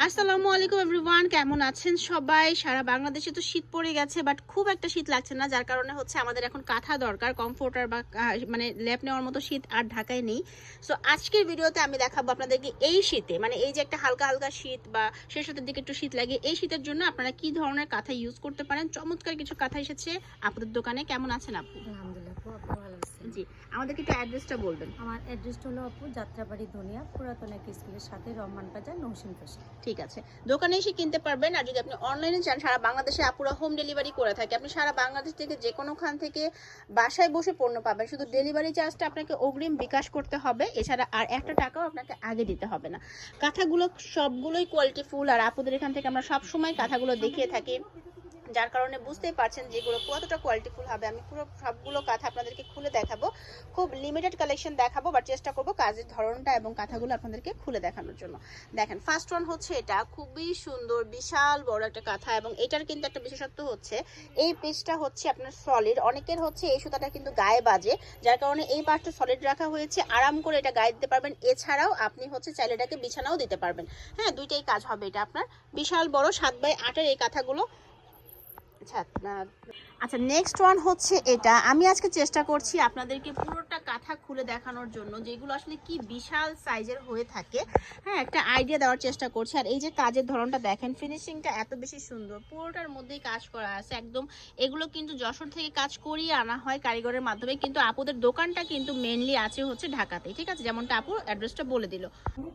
আসসালামু আলাইকুম এভরিওয়ান, কেমন আছেন সবাই? সারা বাংলাদেশে তো শীত পড়ে গেছে বাট খুব একটা শীত লাগছে না, যার কারণে হচ্ছে আমাদের এখন কাঁথা দরকার কমফোর্টার বা মানে ল্যাপ নেওয়ার মতো শীত আর ঢাকায় নেই। সো আজকের ভিডিওতে আমি দেখাবো আপনাদেরকে এই শীতে মানে এই যে একটা হালকা হালকা শীত বা শেষের দিকে একটু শীত লাগে, এই শীতের জন্য আপনারা কি ধরনের কাঁথা ইউজ করতে পারেন? চমৎকার কিছু কাঁথা এসেছে আপনাদের দোকানে, কেমন আছেন আপু? আপনি জি আমাদেরকে একটু অ্যাড্রেসটা বলবেন। আমার অ্যাড্রেসটা হলো আপু যাত্রাবাড়ি ধনিয়া পুরাতন এক স্কুলের সাথে রহমান বাজার নৌসিন ঠিক আছে। দোকানে এসে কিনতে পারবেন আর যদি আপনি অনলাইনে চান সারা বাংলাদেশে আপুরা হোম ডেলিভারি করে থাকে। আপনি সারা বাংলাদেশ থেকে যে কোনো খান থেকে বাসায় বসে পণ্য পাবেন। শুধু ডেলিভারি চার্জটা আপনাকে অগ্রিম বিকাশ করতে হবে। এছাড়া আর একটা টাকাও আপনাকে আগে দিতে হবে না। কাঁথাগুলো সবগুলোই কোয়ালিটি ফুল আর আপুদের এখান থেকে আমরা সব সময় কাঁথাগুলো দেখিয়ে থাকি। যার কারণে বুঝতেই পারছেন যেগুলো কতটা কোয়ালিটিফুল হবে। আমি পুরো সবগুলো কাঁথা আপনাদেরকে খুলে দেখাবো। খুব লিমিটেড কালেকশন দেখাবো বা চেষ্টা করব কাজের ধরনটা এবং কাঁথাগুলো আপনাদেরকে খুলে দেখানোর জন্য। দেখেন ফার্স্ট ওয়ান হচ্ছে এটা, খুবই সুন্দর, বিশাল বড় একটা কাঁথা এবং এটার কিন্তু একটা বিশেষত্ব হচ্ছে, এই পিসটা হচ্ছে আপনার সলিড অনেকের হচ্ছে এই সুতাটা কিন্তু গায়ে বাজে, যার কারণে এই পার্টটা সলিড রাখা হয়েছে। আরাম করে এটা গায়ে দিতে পারবেন। এছাড়াও আপনি হচ্ছে চাইলে এটাকে বিছানাও দিতে পারবেন। হ্যাঁ দুইটাই কাজ হবে এটা আপনার। বিশাল বড়, সাত বাই আটের এই কাঁথাগুলো আচ্ছা আচ্ছা নেক্সট ওয়ান হচ্ছে এটা। আমি আজকে চেষ্টা করছি আপনাদেরকে পুরোটা কাঁথা খুলে দেখানোর জন্য, যেগুলো আসলে কি বিশাল সাইজের হয়ে থাকে। হ্যাঁ একটা আইডিয়া দেওয়ার চেষ্টা করছি। আর এই যে কাজের ধরনটা দেখেন ফিনিশিংটা এত বেশি সুন্দর। পুরোটার মধ্যেই কাজ করা আছে। একদম এগুলো কিন্তু যশোর থেকে কাজ করিয়ে আনা হয় কারিগরের মাধ্যমে, কিন্তু আপুদের দোকানটা কিন্তু মেনলি আছে হচ্ছে ঢাকাতে। ঠিক আছে? যেমনটা আপু অ্যাড্রেসটা বলে দিল।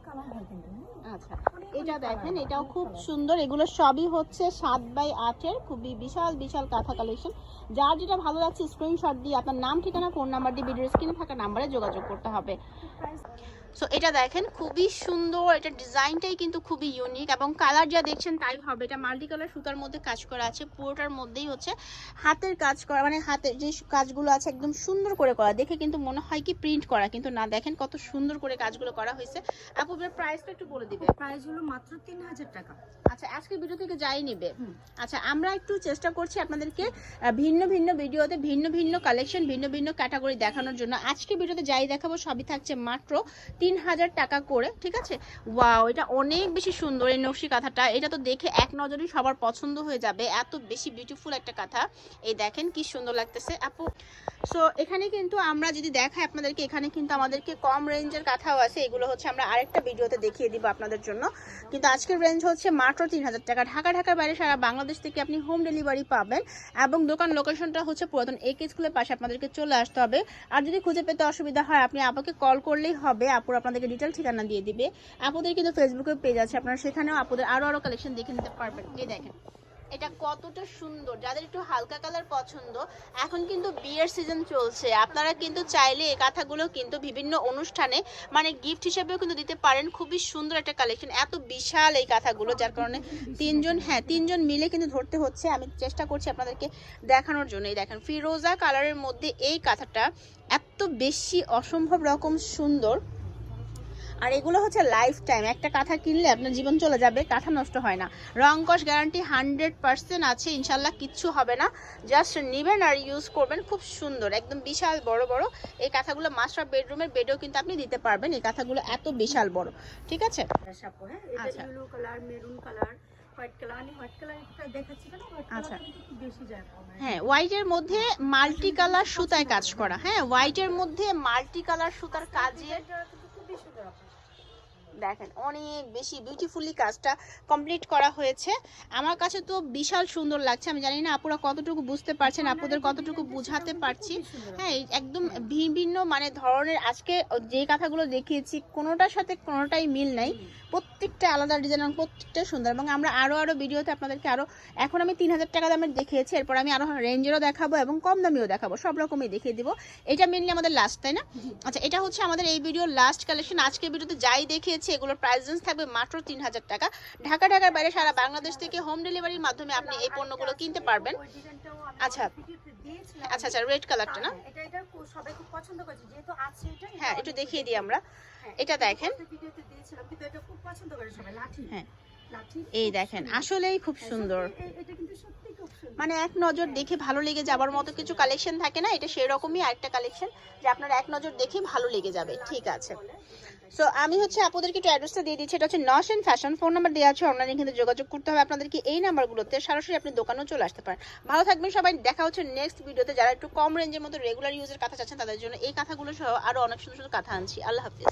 কালার হয় কিন্তু হ্যাঁ? আচ্ছা এটা দেখেন এটাও খুব সুন্দর। এগুলো সবই হচ্ছে সাত বাই আটের খুবই বিশাল বিশাল কাঁথা কালেকশন যার যেটা ভালো লাগছে স্ক্রিনশট দিয়ে আপনার নাম ঠিকানা ফোন নাম্বার দিয়ে ভিডিও স্ক্রিনে থাকা নাম্বারে যোগাযোগ করতে হবে। সো এটা দেখেন খুবই সুন্দর। এটা ডিজাইনটাই কিন্তু খুবই ইউনিক এবং কালার যা দেখছেন তাই হবে। এটা মাল্টি কালার সুতার মধ্যে কাজ করা আছে পুরোটার মধ্যেই হচ্ছে হাতের কাজ করা মানে হাতের যে কাজগুলো আছে একদম সুন্দর করে করা। দেখে কিন্তু মনে হয় কি প্রিন্ট করা কিন্তু না। দেখেন কত সুন্দর করে কাজগুলো করা হয়েছে। আপু প্রাইসটা একটু বলে দিবে। প্রাইস হলো মাত্র তিন হাজার টাকা। আচ্ছা আজকে ভিডিও থেকে যাই নিবে। আচ্ছা আমরা একটু চেষ্টা করছি আপনাদেরকে ভিন্ন ভিন্ন ভিডিওতে ভিন্ন ভিন্ন কালেকশন ভিন্ন ভিন্ন ক্যাটাগরি দেখানোর জন্য। আজকে ভিডিওতে যাই দেখাবো সবই থাকছে মাত্র তিন হাজার টাকা করে, ঠিক আছে? ওয়াও এটা অনেক বেশি সুন্দর এই নকশি কাঁথাটা। এটা তো দেখে এক নজরেই সবার পছন্দ হয়ে যাবে। এত বেশি বিউটিফুল একটা কাঁথা। এই দেখেন কি সুন্দর লাগতেছে। আপু সো এখানে কিন্তু আমরা যদি দেখাই আপনাদেরকে, এখানে কিন্তু আমাদেরকে কম রেঞ্জের কাঁথাও আছে। এগুলো হচ্ছে আমরা আরেকটা ভিডিওতে দেখিয়ে দিব আপনাদের জন্য। কিন্তু আজকের রেঞ্জ হচ্ছে মাত্র তিন হাজার টাকা। ঢাকা, ঢাকার বাইরে সারা বাংলাদেশ থেকে আপনি হোম ডেলিভারি পাবেন এবং দোকান লোকেশনটা হচ্ছে পুরাতন একে স্কুলের পাশে। আপনাদেরকে চলে আসতে হবে। আর যদি খুঁজে পেতে অসুবিধা হয়, আপনি আপুকে কল করলেই হবে। আপুর আপনাদেরকে ডিটেল ঠিকানা দিয়ে দিবে। আপুদের কিন্তু ফেসবুকে পেজ আছে, আপনারা সেখানেও আপুদের আরও আরও কালেকশন দেখে নিতে পারবেন। এই দেখেন, এটা কতটা সুন্দর। যাদের একটু হালকা কালার পছন্দ, এখন কিন্তু বিয়ের সিজন চলছে। আপনারা কিন্তু চাইলে এই কাঁথাগুলো কিন্তু বিভিন্ন অনুষ্ঠানে মানে গিফট হিসেবেও কিন্তু দিতে পারেন। খুবই সুন্দর একটা কালেকশন এত বিশাল এই কাঁথাগুলো, যার কারণে তিনজন হ্যাঁ তিনজন মিলে কিন্তু ধরতে হচ্ছে। আমি চেষ্টা করছি আপনাদেরকে দেখানোর জন্য। এই দেখেন, ফিরোজা কালারের মধ্যে এই কাঁথাটা এত বেশি অসম্ভব রকম সুন্দর। আর এগুলো হচ্ছে লাইফ টাইম একটা কাঁথা কিনলে আপনার জীবন চলে যাবে কাঁথা নষ্ট হয় না। রং কস গ্যারান্টি হান্ড্রেড পার্সেন্ট আছে ইনশাল্লাহ কিচ্ছু হবে না। জাস্ট নেবেন আর ইউজ করবেন খুব সুন্দর। একদম বিশাল বড় বড়। এই কাঁথাগুলো মাস্টার বেডরুমের বেডেও কিন্তু আপনি দিতে পারবেন। এই কাঁথাগুলো এত বিশাল বড়। ঠিক আছে? সাপো হ্যাঁ? আচ্ছা। Yellow colour maroon colour white colour আমি হোয়াইট কালার একটা দেখাচ্ছি কেন? হোয়াইট আচ্ছা। কম হ্যাঁ হোয়াইটের মধ্যে মাল্টি কালার সুতায় কাজ করা। হ্যাঁ হোয়াইটের মধ্যে মাল্টি কালার সুতার কাজে এটা কিন্তু খুবই সুন্দর আপু দেখেন অনেক বেশি বিউটিফুলি কাজটা কমপ্লিট করা হয়েছে। আমার কাছে তো বিশাল সুন্দর লাগছে আমি জানি না আপুরা কতটুকু বুঝতে পারছেন আপুদের কতটুকু বুঝাতে পারছি। হ্যাঁ এই একদম বিভিন্ন মানে ধরনের আজকে যে কথাগুলো দেখিয়েছি কোনোটার সাথে কোনোটাই মিল নাই। প্রত্যেকটা আলাদা ডিজাইন এবং প্রত্যেকটা সুন্দর এবং আমরা আরও আরও ভিডিওতে আপনাদেরকে আরও এখন আমি তিন হাজার টাকা দামের দেখিয়েছি এরপর আমি আরও রেঞ্জেরও দেখাবো এবং কম দামিও দেখাবো সব রকমই দেখিয়ে দিব। এটা মেনলি আমাদের লাস্ট তাই না? আচ্ছা এটা হচ্ছে আমাদের এই ভিডিওর লাস্ট কালেকশন আজকের ভিডিওতে যাই দেখিয়েছি এগুলোর প্রাইস রেঞ্জ থাকবে মাত্র তিন হাজার টাকা ঢাকা, ঢাকার বাইরে সারা বাংলাদেশ থেকে হোম ডেলিভারির মাধ্যমে আপনি এই পণ্যগুলো কিনতে পারবেন আচ্ছা। আচ্ছা আচ্ছা রেড কালারটা না এটা হ্যাঁ একটু দেখিয়ে দিই আমরা এটা দেখেন হ্যাঁ। এই দেখেন, আসলেই খুব সুন্দর মানে এক নজর দেখে ভালো লেগে যাবার মতো কিছু কালেকশন থাকে না, এটা সেই রকমই আরেকটা কালেকশন যে আপনার এক নজর দেখে ভালো লেগে যাবে ঠিক আছে। সো আমি হচ্ছে আপনাদেরকে একটু অ্যাড্রেসটা দিয়ে দিচ্ছি। এটা হচ্ছে নশেন ফ্যাশন ফোন নাম্বার দেওয়া আছে অনলাইনে কিন্তু যোগাযোগ করতে হবে আপনাদেরকে। এই নাম্বারগুলোতে সরাসরি আপনি দোকানেও চলে আসতে পারেন। ভালো থাকবেন সবাই, দেখা হচ্ছে নেক্সট ভিডিওতে যারা একটু কম রেঞ্জের মতো রেগুলার ইউজের কাঁথা চাচ্ছেন, তাদের জন্য এই কাঁথাগুলো সহ আরও অনেক সুন্দর সুন্দর কাঁথা আনছি। আল্লাহ হাফিজ।